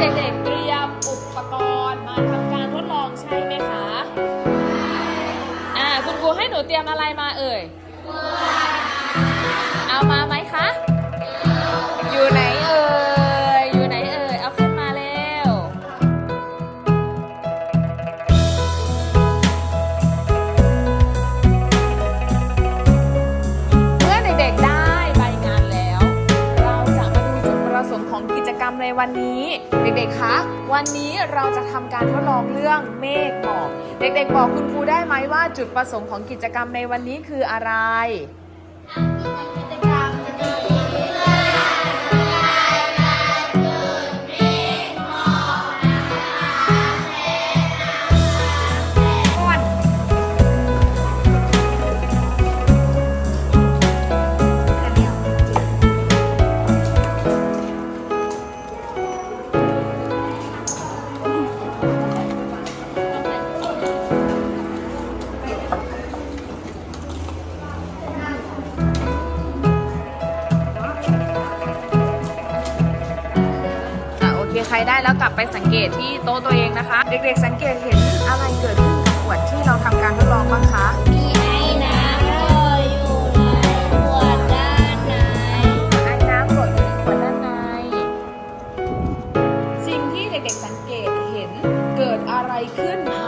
เด็กๆเตรียมอุปกรณ์มาทำการทดลองใช่ไหมคะใช่อ่า คุณครูให้หนูเตรียมอะไรมาเอ่ย เอามาไหมคะ ในวันนี้เด็กๆ คะ วันนี้เราจะทำการทดลองเรื่องเมฆหมอก เด็กๆ บอกคุณครูได้ไหมว่าจุดประสงค์ของกิจกรรมในวันนี้คืออะไร ได้แล้วกลับไปสังเกตที่โต๊ะตัวเองนะคะ เด็กๆสังเกตเห็นอะไรเกิดขึ้นกับขวดที่เราทำการทดลองบ้างคะมีไอ้น้ำลอยอยู่ในขวดด้านในไอ้น้ำหล่นอยู่ในขวดด้านใน สิ่งที่เด็กๆสังเกตเห็นเกิดอะไรขึ้นภา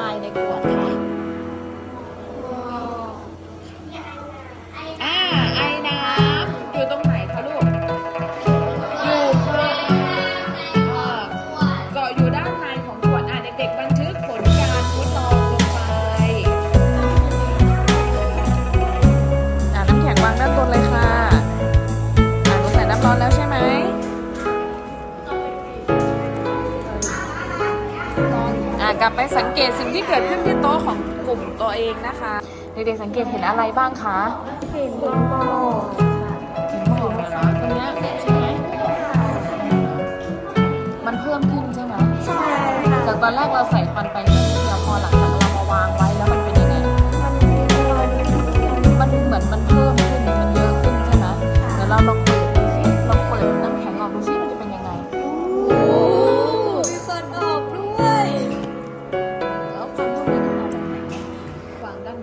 กลับไปสังเกตสิ่งที่เกิดขึ้นที่โต๊ะของกลุ่มตัวเองนะคะ เด็กๆสังเกตเห็นอะไรบ้างคะเห็นหม้อเห็นหมอกเหรอตรงเนี้ยใช่ไหมมันเพิ่มขึ้นใช่ไหมใช่ค่ะจากตอนแรกเราใส่ควันไปแค่นิดเดียวพอหลังจากเรามาวางไว้แล้วมันเป็นยังไงมันมีรอยมันเหมือนมันเพิ่มขึ้นมันเยอะขึ้นใช่ไหมเดี๋ยวเราลองเปิดดูซิลองเปิดน้ำแข็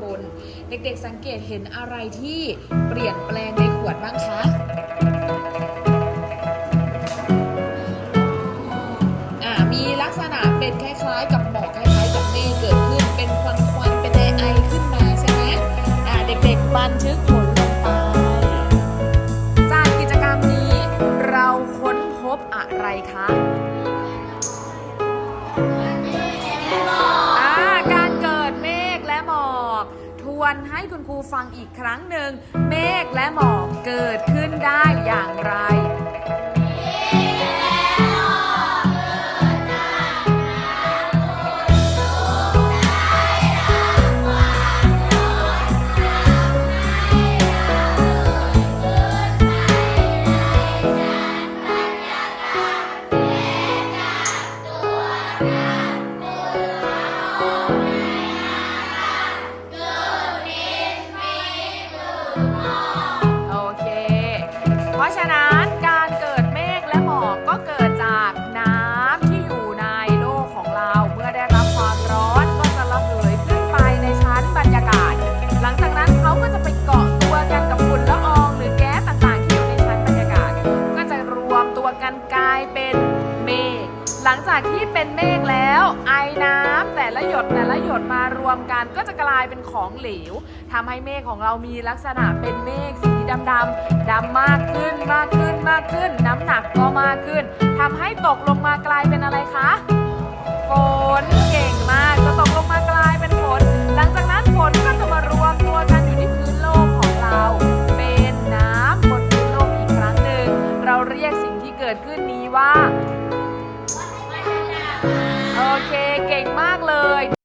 บน เด็กๆสังเกตเห็นอะไรที่เปลี่ยนแปลงในขวดบ้างคะอ่ามีลักษณะเป็นคล้ายๆกับ วนให้คุณครูฟังอีกครั้งหนึ่ง เมฆและหมอกเกิดขึ้นได้อย่างไรโราะฉะนั้นการเกิดเมฆและหมอกก็เกิดจากน้ำที่อยู่ในโลกของเรา เมื่อได้รับความร้อนก็จะระเหยขึ้นไปในชั้นบรรยากาศ หลังจากนั้นเขาก็จะไปเกาะตัวกันกับฝุ่นละอองหรือแก๊สต่างๆที่อยู่ในชั้นบรรยากาศ ก็จะรวมตัวกันกลายเป็นเมฆหลังจากที่เป็นเมฆแล้ว ไอน้ำแต่ละหยดแต่ละหยดมารวมกัน ก็จะกลายเป็นของเหลวทำให้เมฆของเรามีลักษณะเป็นเมฆสี ดำดำดำมากขึ้นมากขึ้นมากขึ้น น้ำหนักก็มากขึ้นทำให้ตกลงมากลายเป็นอะไรคะฝนเก่งมากจะตกลงมากลายเป็นฝน หลังจากนั้นฝนก็จะมารวมตัวกันอยู่ที่พื้นโลกของเรา เป็นน้ำบนพื้นโลกอีกครั้งหนึ่ง เราเรียกสิ่งที่เกิดขึ้นนี้ว่าโอเคเก่งมากเลย